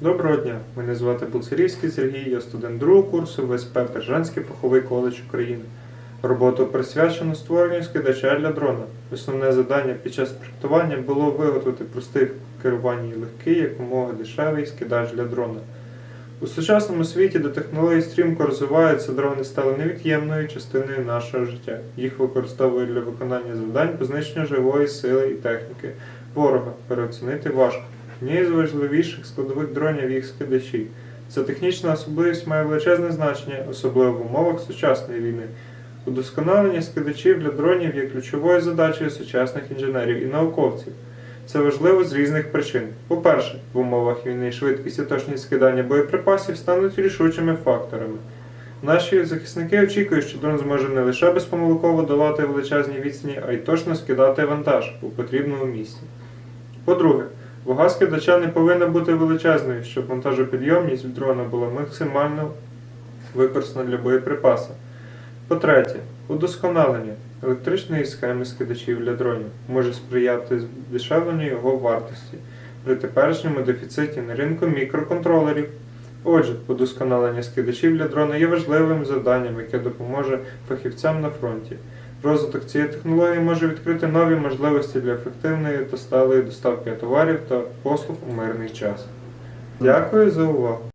Доброго дня, мене звати Буцарівський Сергій, я студент другого курсу ВСП Пержанський фаховий коледж України. Роботу присвячено створенню скидача для дрона. Основне завдання під час проєктування було виготовити простий в керуванні і легкий, якомога дешевий скидач для дрона. У сучасному світі, де технології стрімко розвиваються, дрони стали невід'ємною частиною нашого життя. Їх використовують для виконання завдань по знищенню живої сили і техніки. Ворога переоцінити важко. Однією з важливіших складових дронів їх скидачі. Ця технічна особливість має величезне значення, особливо в умовах сучасної війни. Удосконалення скидачів для дронів є ключовою задачею сучасних інженерів і науковців. Це важливо з різних причин. По-перше, в умовах війни швидкість і точність скидання боєприпасів стануть рішучими факторами. Наші захисники очікують, що дрон зможе не лише безпомилково долати величезні відстані, а й точно скидати вантаж у потрібному місці. По-друге, вага скидача не повинна бути величезною, щоб вантажопідйомність дрона була максимально використана для боєприпасу. По-третє, удосконалення електричної схеми скидачів для дронів може сприяти здешевленню його вартості при теперішньому дефіциті на ринку мікроконтролерів. Отже, удосконалення скидачів для дрона є важливим завданням, яке допоможе фахівцям на фронті. Розвиток цієї технології може відкрити нові можливості для ефективної та сталої доставки товарів та послуг у мирний час. Дякую за увагу!